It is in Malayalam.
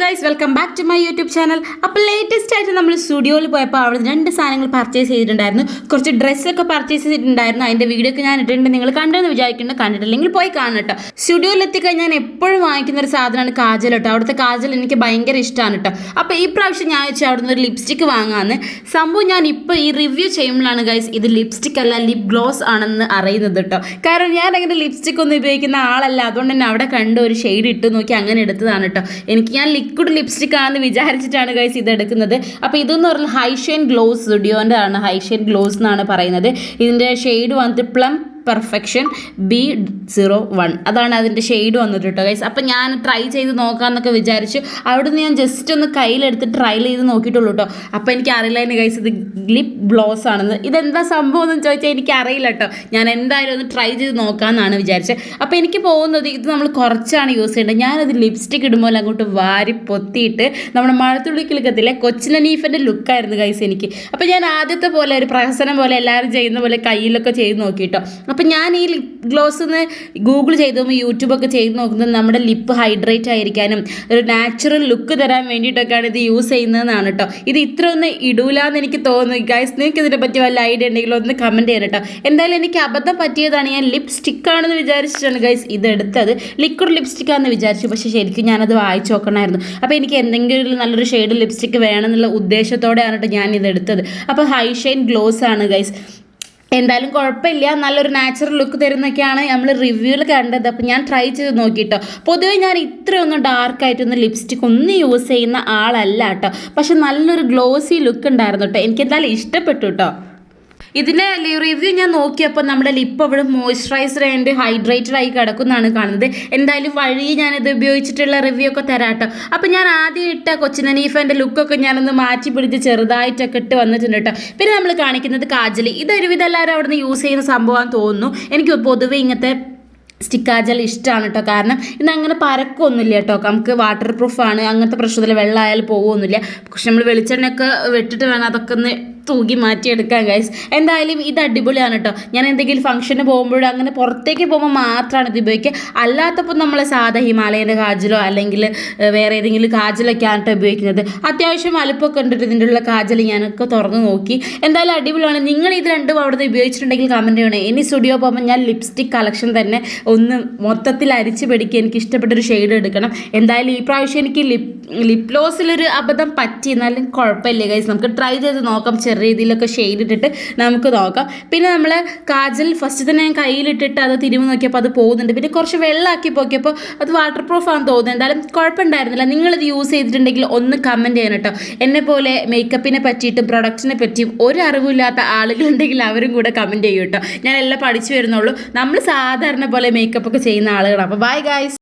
Guys welcome back to my YouTube channel അപ്പോൾ ലേറ്റസ്റ്റ് ആയിട്ട് നമ്മൾ സ്റ്റുഡിയോയിൽ പോയപ്പോൾ അവിടെ രണ്ട് സാധനങ്ങൾ പർച്ചേസ് ചെയ്തിട്ടുണ്ടായിരുന്നു. കുറച്ച് ഡ്രസ്സൊക്കെ പർച്ചേസ് ചെയ്തിട്ടുണ്ടായിരുന്നു. അതിന്റെ വീഡിയോ ഒക്കെ ഞാൻ ഇട്ടിട്ടുണ്ട്. നിങ്ങൾ കണ്ടെന്ന് വിചാരിക്കുന്നുണ്ട് കണ്ടിട്ടില്ലെങ്കിൽ പോയി കാണണം കേട്ടോ സ്റ്റുഡിയോയിൽ എത്തിക്കഴിഞ്ഞാൽ ഞാൻ എപ്പോഴും വാങ്ങിക്കുന്ന ഒരു സാധനമാണ് കാജൽ കേട്ടോ അവിടുത്തെ കാജൽ എനിക്ക് ഭയങ്കര ഇഷ്ടമാണ് കേട്ടോ അപ്പോൾ ഈ പ്രാവശ്യം ഞാൻ വെച്ചാൽ അവിടുന്ന് ഒരു ലിപ്സ്റ്റിക് വാങ്ങാമെന്ന് സംഭവം ഞാൻ ഇപ്പോൾ ഈ റിവ്യൂ ചെയ്യുമ്പോഴാണ് ഗൈസ് ഇത് ലിപ്സ്റ്റിക് അല്ല ലിപ് ഗ്ലോസ് ആണെന്ന് അറിയുന്നത് കേട്ടോ കാരണം ഞാൻ അങ്ങനെ ലിപ്സ്റ്റിക് ഒന്നും ഉപയോഗിക്കുന്ന ആളല്ല. അതുകൊണ്ട് തന്നെ അവിടെ കണ്ട് ഒരു ഷെയ്ഡ് ഇട്ട് നോക്കി അങ്ങനെ എടുത്തതാണ് കേട്ടോ എനിക്ക് ഞാൻ ലിക്വിഡ് ലിപ്സ്റ്റിക് ആണെന്ന് വിചാരിച്ചിട്ടാണ് ഗൈസ് ഇത് എടുക്കുന്നത്. അപ്പോൾ ഇതെന്ന് പറഞ്ഞാൽ ഹൈഷൈൻ ഗ്ലോസ് സ്റ്റുഡിയോന്റെ ആണ് ഹൈഷൈൻ ഗ്ലോസ് എന്നാണ് പറയുന്നത്. ഇതിന്റെ ഷെയ്ഡ് വന്നിട്ട് plum perfection B zero one അതാണ് അതിന്റെ ഷെയ്ഡ് വന്നിട്ട് കേട്ടോ ഗൈസ് അപ്പം ഞാൻ ട്രൈ ചെയ്ത് നോക്കാമെന്നൊക്കെ വിചാരിച്ചു അവിടെ നിന്ന് ഞാൻ ജസ്റ്റ് ഒന്ന് കയ്യിലെടുത്ത് ട്രൈ ചെയ്ത് നോക്കിയിട്ടുള്ളൂ കേട്ടോ അപ്പോൾ എനിക്ക് അറിയില്ലായിരുന്നു ഗൈസ് ഇത് ലിപ് ഗ്ലോസ് ആണെന്ന്. ഇതെന്താ സംഭവം എന്ന് ചോദിച്ചാൽ എനിക്ക് അറിയില്ല കേട്ടോ ഞാൻ എന്തായാലും ഒന്ന് ട്രൈ ചെയ്ത് നോക്കാമെന്നാണ് വിചാരിച്ചത് അപ്പോൾ എനിക്ക് പോകുന്നത് ഇത് നമ്മൾ കുറച്ചാണ് യൂസ് ചെയ്യേണ്ടത്. ഞാനത് ലിപ്സ്റ്റിക് ഇടുമ്പോൾ അങ്ങോട്ട് വാരി പൊത്തിയിട്ട് നമ്മുടെ മഴത്തുള്ളി കിളുക്കത്തിലെ കൊച്ചിനീഫിന്റെ ലുക്കായിരുന്നു ഗൈസ് എനിക്ക്. അപ്പോൾ ഞാൻ ആദ്യത്തെ പോലെ ഒരു പ്രഹസനം പോലെ എല്ലാവരും ചെയ്യുന്ന പോലെ കയ്യിലൊക്കെ ചെയ്ത് നോക്കിട്ടോ. അപ്പം ഞാൻ ഈ ലിപ് ഗ്ലോസ് എന്ന് ഗൂഗിൾ ചെയ്ത് നോക്കുമ്പോൾ യൂട്യൂബൊക്കെ ചെയ്ത് നോക്കുന്നത് നമ്മുടെ ലിപ്പ് ഹൈഡ്രേറ്റ് ആയിരിക്കാനും ഒരു നാച്ചുറൽ ലുക്ക് തരാൻ വേണ്ടിയിട്ടൊക്കെയാണ് ഇത് യൂസ് ചെയ്യുന്നതെന്നാണ് കേട്ടോ ഇത് ഇത്ര ഒന്ന് ഇടൂലെന്ന് എനിക്ക് തോന്നുന്നു. ഗൈസ് നിങ്ങൾക്ക് ഇതിനെ പറ്റി വല്ല ഐഡിയ ഉണ്ടെങ്കിൽ ഒന്ന് കമന്റ് ചെയ്യണം കേട്ടോ എന്തായാലും എനിക്ക് അബദ്ധം പറ്റിയതാണ്. ഞാൻ ലിപ്സ്റ്റിക് ആണെന്ന് വിചാരിച്ചിട്ടാണ് ഗൈസ് ഇത് എടുത്തത്. ലിക്വിഡ് ലിപ്സ്റ്റിക് ആണെന്ന് വിചാരിച്ചു. പക്ഷേ ശരിക്കും ഞാനത് വായിച്ചു നോക്കണമായിരുന്നു. അപ്പോൾ എനിക്ക് എന്തെങ്കിലും നല്ലൊരു ഷെയ്ഡ് ലിപ്സ്റ്റിക് വേണമെന്നുള്ള ഉദ്ദേശത്തോടെയാണ് കേട്ടോ ഞാൻ ഇത് എടുത്തത്. അപ്പോൾ ഹൈ ഷൈൻ ഗ്ലോസ് ആണ് ഗൈസ് എന്തായാലും കുഴപ്പമില്ല. നല്ലൊരു നാച്ചുറൽ ലുക്ക് തരുന്നൊക്കെയാണ് നമ്മൾ റിവ്യൂവിൽ കണ്ടത്. അപ്പോൾ ഞാൻ ട്രൈ ചെയ്ത് നോക്കിയിട്ടോ പൊതുവെ ഞാൻ ഇത്രയൊന്നും ഡാർക്കായിട്ടൊന്നും ലിപ്സ്റ്റിക് ഒന്നും യൂസ് ചെയ്യുന്ന ആളല്ല കേട്ടോ പക്ഷെ നല്ലൊരു ഗ്ലോസി ലുക്ക് ഉണ്ടായിരുന്നു കേട്ടോ എനിക്ക് എന്തായാലും ഇഷ്ടപ്പെട്ടു കേട്ടോ ഇതിന്റെ റിവ്യൂ ഞാൻ നോക്കിയപ്പോൾ നമ്മുടെ ലിപ്പ് അവിടെ മോയ്സ്ചറൈസർ ആൻഡ് ഹൈഡ്രേറ്റഡ് ആയി കിടക്കുന്നതാണ് കാണുന്നത്. എന്തായാലും വഴി ഞാനിത് ഉപയോഗിച്ചിട്ടുള്ള റിവ്യൂ ഒക്കെ തരാം കേട്ടോ അപ്പോൾ ഞാൻ ആദ്യം ഇട്ട കൊച്ചിനീഫന്റെ ലുക്കൊക്കെ ഞാനൊന്ന് മാറ്റി പിടിച്ച് ചെറുതായിട്ടൊക്കെ ഇട്ട് വന്നിട്ടുണ്ട് കേട്ടോ പിന്നെ നമ്മൾ കാണിക്കുന്നത് കാജൽ ഇതൊരുവിധം എല്ലാവരും അവിടെ നിന്ന് യൂസ് ചെയ്യുന്ന സംഭവമാണെന്ന് തോന്നുന്നു. എനിക്ക് പൊതുവേ ഇങ്ങനത്തെ സ്റ്റിക്കാജൽ ഇഷ്ടമാണ് കേട്ടോ കാരണം ഇന്ന് അങ്ങനെ പരക്കൊന്നുമില്ല കേട്ടോ നമുക്ക് വാട്ടർ പ്രൂഫാണ് അങ്ങനത്തെ പ്രശ്നത്തിൽ വെള്ളമായാലും പോകുമൊന്നുമില്ല പക്ഷെ നമ്മൾ വെളിച്ചെണ്ണയൊക്കെ വെട്ടിട്ട് വേണം അതൊക്കെ ഒന്ന് തൂക്കി മാറ്റിയെടുക്കാം ഗൈസ് എന്തായാലും ഇത് അടിപൊളിയാണ് കേട്ടോ ഞാൻ എന്തെങ്കിലും ഫംഗ്ഷന് പോകുമ്പോഴും അങ്ങനെ പുറത്തേക്ക് പോകുമ്പോൾ മാത്രമാണ് ഇത് ഉപയോഗിക്കുക. അല്ലാത്തപ്പോൾ നമ്മൾ സാധാ ഹിമാലയന്റെ കാജലോ അല്ലെങ്കിൽ വേറെ ഏതെങ്കിലും കാജലൊക്കെയാണ് കേട്ടോ ഉപയോഗിക്കുന്നത്. അത്യാവശ്യം വലുപ്പമൊക്കെ ഉണ്ടിട്ട് ഇതിന്റെ ഉള്ള കാജൽ. ഞാനൊക്കെ തുറന്ന് നോക്കി. എന്തായാലും അടിപൊളിയാണ്. നിങ്ങൾ ഇത് രണ്ടും അവിടുന്ന് ഉപയോഗിച്ചിട്ടുണ്ടെങ്കിൽ കമന്റ് ചെയ്യണേ. ഇനി സ്റ്റുഡിയോ പോകുമ്പോൾ ഞാൻ ലിപ്സ്റ്റിക് കളക്ഷൻ തന്നെ ഒന്ന് മൊത്തത്തിൽ അരിച്ച് പിടിക്കുക. എനിക്ക് ഇഷ്ടപ്പെട്ടൊരു ഷെയ്ഡ് എടുക്കണം. എന്തായാലും ഈ പ്രാവശ്യം എനിക്ക് ലിപ് ലിപ് ലോസിലൊരു അബദ്ധം പറ്റി. എന്നാലും കുഴപ്പമില്ല ഗൈസ് നമുക്ക് ട്രൈ ചെയ്ത് നോക്കാം. ചെറിയ രീതിയിലൊക്കെ ഷെയ്ഡ് ഇട്ടിട്ട് നമുക്ക് നോക്കാം. പിന്നെ നമ്മൾ കാജൽ ഫസ്റ്റ് തന്നെ ഞാൻ കയ്യിലിട്ടിട്ട് അത് തിരുമ്പ് നോക്കിയപ്പോൾ അത് പോകുന്നുണ്ട്. പിന്നെ കുറച്ച് വെള്ളമാക്കി പോക്കിയപ്പോൾ അത് വാട്ടർ പ്രൂഫ് ആണെന്ന് തോന്നുന്നു. എന്തായാലും കുഴപ്പമുണ്ടായിരുന്നില്ല. നിങ്ങളിത് യൂസ് ചെയ്തിട്ടുണ്ടെങ്കിൽ ഒന്ന് കമന്റ് ചെയ്യണം കേട്ടോ എന്നെ പോലെ മേക്കപ്പിനെ പറ്റിയിട്ടും പ്രൊഡക്റ്റിനെ പറ്റിയും ഒരു അറിവില്ലാത്ത ആളുകളുണ്ടെങ്കിൽ അവരും കൂടെ കമന്റ് ചെയ്യും കേട്ടോ ഞാൻ എല്ലാം പഠിച്ചു വരുന്നുള്ളൂ. നമ്മൾ സാധാരണ പോലെ മേക്കപ്പ് ഒക്കെ ചെയ്യുന്ന ആളുകളാണ്. അപ്പോൾ ബൈ ഗായ്സ്